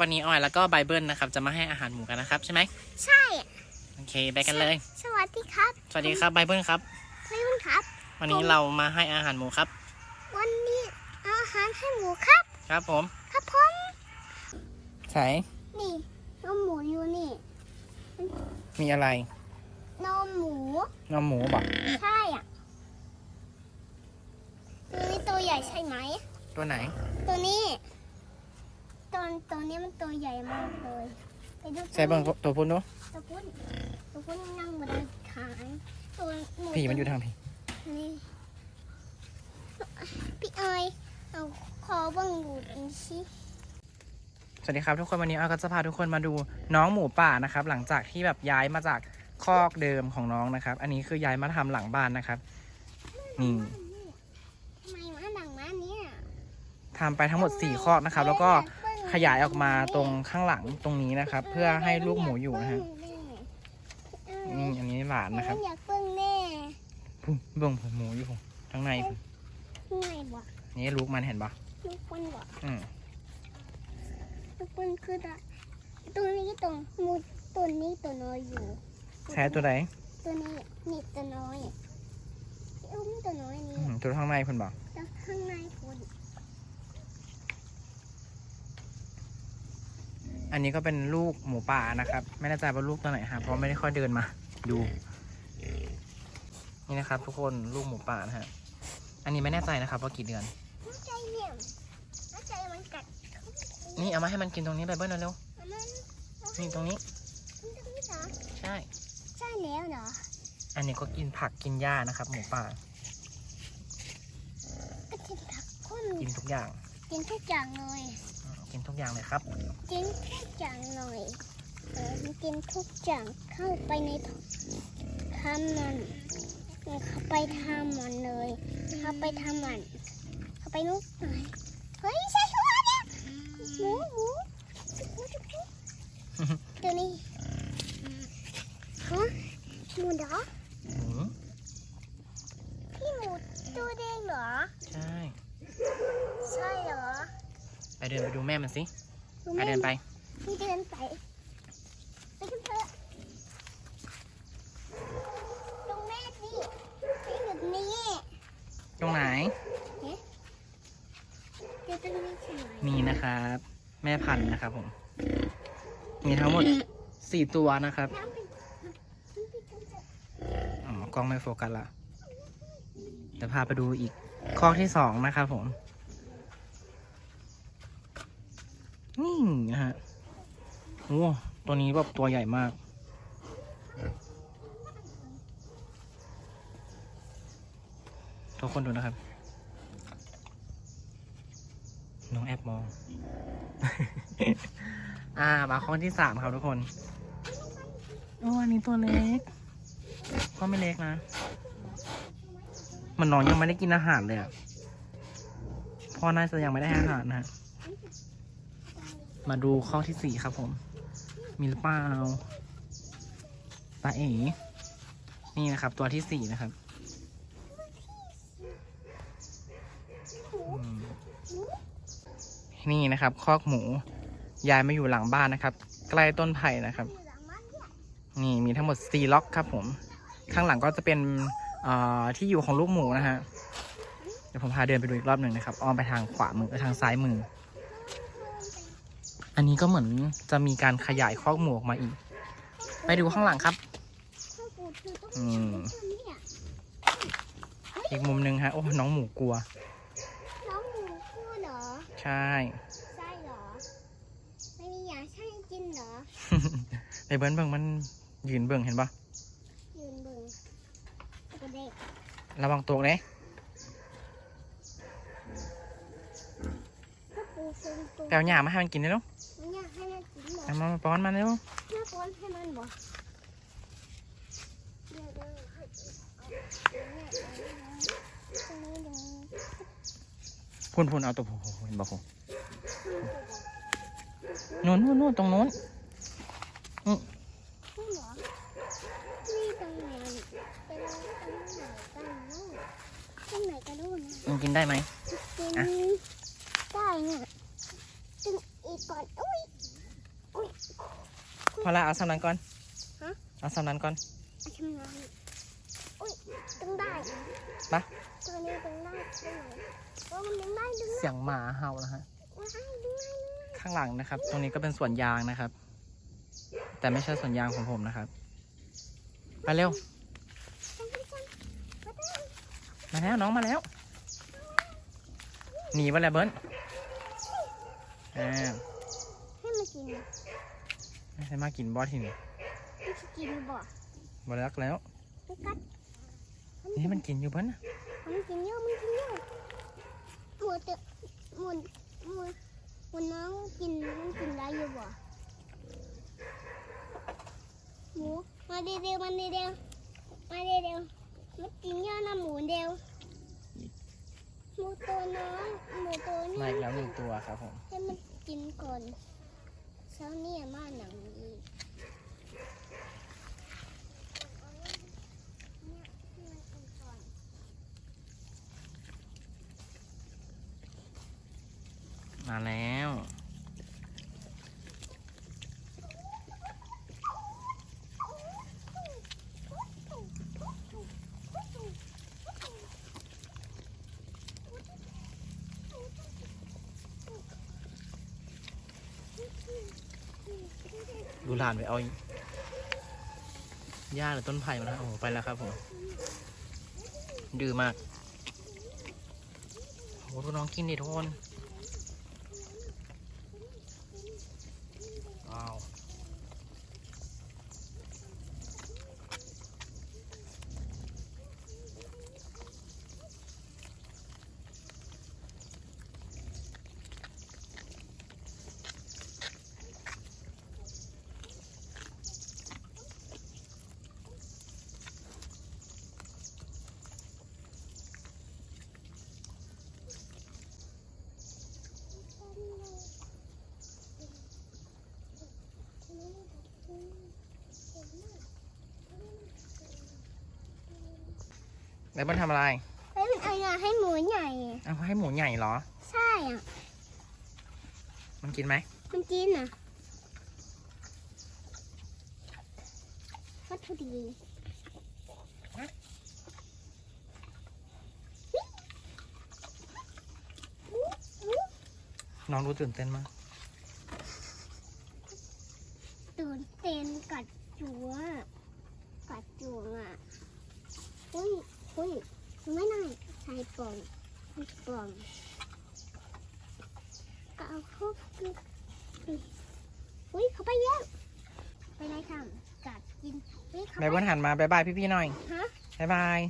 วันนี้ออยแล้วก็ไบเบิลนะครับ จะมาให้อาหารหมูกันนะครับใช่ไหมใช่ โอเคไปกันเลย สวัสดีครับสวัสดีครับไบเบิลครับไม่รุ่นครับ วันนี้เรามาให้อาหารหมูครับ วันนี้เอาอาหารให้หมูครับ ครับผม ครับผมใส่นี่นมหมูอยู่นี่ มีอะไรนมหมูนมหมูบอกใช่อะตัวนี้ตัวใหญ่ใช่ไหม ตัวไหน ตัวนี้ ตัวตัวนี้มันตัวใหญ่มากเลยไปดูใส่เบิ้งตัวพุ่นดูตัวพุ่นตัวพุ่นนั่งบนขางตัวหมูผีมันอยู่ทางผีนี่พี่เอยเอาขอเบังดูดิสิสวัสดีครับทุกคนวันนี้ออยก็จะพาทุกคนมาดูน้องหมูป่านะครับ หลังจากที่แบบย้ายมาจากคอกเดิมของน้องนะครับ อันนี้คือย้ายมาทำหลังบ้านนะครับนี่ทำไมมาดังมาเนี่ยทำไปทั้งหมด4คอกนะครับ แล้วก็ ขยายออกมาตรงข้างหลังตรงนี้นะครับ เพื่อให้ลูกหมูอยู่นะฮะนี่อันนี้หลานนะครับอยากเปิ้งแน่พุ่งเบิ่งผมหมูอยู่ข้างในพุ่นไงบ่นี่ลูกมันเห็นปะลูกเปิ้งบ่อืมลูกเปิ้งคือตรงนี้ตรงมูตัวนี้ตัวน้อยอยู่แท้ตัวไหนตัวนี้นี่ตัวน้อยอุ้มตัวน้อยนี่อืมตัวข้างในพุ่นบอก แล้วข้างในคุณ อันนี้ก็เป็นลูกหมูป่านะครับ ไม่แน่ใจว่าลูกตัวไหนฮะเพราะไม่ได้ค่อยเดินมาดู นี่นะครับ ทุกคนลูกหมูป่านะฮะอันนี้ไม่แน่ใจนะครับว่ากี่เดือนหัวใจเนี่ยหัวใจมันกัดนี่เอามาให้มันกินตรงนี้ไปเบิ้ลเร็วมันมันๆนี่ตรงนี้มันตรงนี้เหรอใช่ใช่แล้วเหรออันนี้ก็กินผักกินหญ้านะครับ หมูป่าก็กินผักข้นกินทุกอย่าง กินทุกอย่างเลยอืม กินทุกอย่างเลยครับกินทุกอย่างหน่อยเออมันกินทุกอย่างเข้าไปในทำมันเข้าไปทำมันเลยเข้าไปทำมันเข้าไปนุกหน่อยเฮ้ยใช่หัวเนี่ยหมูหมูหมูหมูตัวนี้ฮะหมูเหรอ อืม พี่หมูตัวแดงเหรอ ใช่ ใช่เหรอ ไป เดินไปดูแม่มันสิดูไปแม่เดินไปพี่เดินไปไปกันเถอะดูแม่สิไปแบบนี้ตรงไหนเดี๋ยวตรงนี้ใช่ไหมนี่นะครับ แม่พันธุ์นะครับผม มีทั้งหมดสี่ตัวนะครับน้ำเป็นน้ำเป็นกันเถอะอ๋อกล้องไม่โฟกัสละเดี๋ยวพาไปดูอีกข้อที่สองนะครับผม นี่นะฮะโอ้ตัวนี้แบบตัวใหญ่มาก ทุกคนดูนะครับ น้องแอบมอง อ่า มาข้อที่สามครับทุกคนโอ้อันนี้ตัวเล็ก ก็ไม่เล็กนะ มันน้องยังไม่ได้กินอาหารเลยอะพ่อน่าจะยังไม่ได้ให้อาหารนะฮะ มาดูข้อที่สี่ครับผม มีหรือเปล่าตาเอ๋นี่นะครับ ตัวที่สี่นะครับนี่นะครับคอกหมูยายมาอยู่หลังบ้านนะครับ ใกล้ต้นไผ่นะครับ นี่มีทั้งหมดสี่ล็อกครับผม ข้างหลังก็จะเป็นที่อยู่ของลูกหมูนะฮะเดี๋ยวผมพาเดินไปดูอีกรอบหนึ่งนะครับอ้อมไปทางขวามือทางซ้ายมือ อันนี้ก็เหมือนจะมีการขยายคอกหมูออกมาอีก ไปดูข้างหลังครับข้าวปูคือต้องอืมทำเนี่ยอีกมุมหนึ่งฮะ โอ้น้องหมูกลัว น้องหมูคู่เหรอ ใช่ ใช่เหรอ ไม่มีอยากใช่กินเหรอ ในเบิ้ลเบิ้งมันยืนเบิ้งเห็นปะยืนเบิ่งกระเด็กระวังตัวเลยข้าวปูทรงตัวแปลวหญ้ามาให้มันกินได้ลูกมันอยากให้มันกิน เหรอเอามามาป้อนมันเร็วแม่ป้อนให้มันบ่เดี๋ยวเดี๋ยวให้เอาเอาเนี่ยเอาเนี่ยตรงนี้ตรงนี้พุ่นพุ่นเอาตัวโอ้โหเห็นปะผมนู่นนู่นนู่นตรงนู้นนี่เหรอนี่ตรงไหนไปลองตรงไหนกันนู่นตรงไหนกันนู่นนะมันกินได้ไหมกิน อะ ได้เนี่ยจึงอีกก่อนอุ้ย พอละเอาสำนันก่อนฮะ เอาสำนันก่อนอาชำนาญอุ้ยดึงได้ปะตัวนี้ดึงได้ตรงไหนโอ้มันดึงได้ดึงได้เสียงหมาเห่าแล้วฮะ ว้ายดึงได้ดึงได้ข้างหลังนะครับ ตรงนี้ก็เป็นสวนยางนะครับ แต่ไม่ใช่สวนยางของผมนะครับ ไปเร็ว จังจังจังมาได้มาแล้วน้องมาแล้ว หนีไปแล้วเบิ้ลอ่าให้มันกินนะไม่ ใช่มากินบอสทีนี่มันจะกินบ่บอลักแล้ว มันกัดนี่มันกินอยู่เบิ้ลน่ะมันกินเยอะมันกินเยอะหมูจะหมูหมูหมูน้องกินมันกินได้อยู่บ่หมูมาเดียวๆมาเดียวๆมาเดียวๆมันกินเยอะนะหมูเดียวหมูตัวน้อยหมูตัวนี้มาอีกแล้วหนึ่งตัวครับผมให้มันกินก่อน เช้านี้มาหนังดีมาแล้ว ดูหลานไปเอาหญ้าหรือต้นไผ่มาแล้วโอ้โหไปแล้วครับผมดื้อมากโอ้โหดูน้องกินดิทุกคน ว้าว แล้วมันทำอะไร เฮ้ยมันเอายาให้หมูใหญ่เอาให้หมูใหญ่เหรอ ใช่อะ มันกินไหม มันกินอะวัตถุดีน้องดูตื่นเต้นมาก ตื่นเต้นกัดจัวกัดจัวอะอุ้ย อุ้ยไม่ได้ใส่ปล่องใส่ปล่องก็เอาเข้าไปอุ้ยเขาไปเยอะไปไหนทำกัดกินอุ้ยเขาแม่ไปเบิ้ลหันมาบายบายพี่ๆหน่อยฮะบายบาย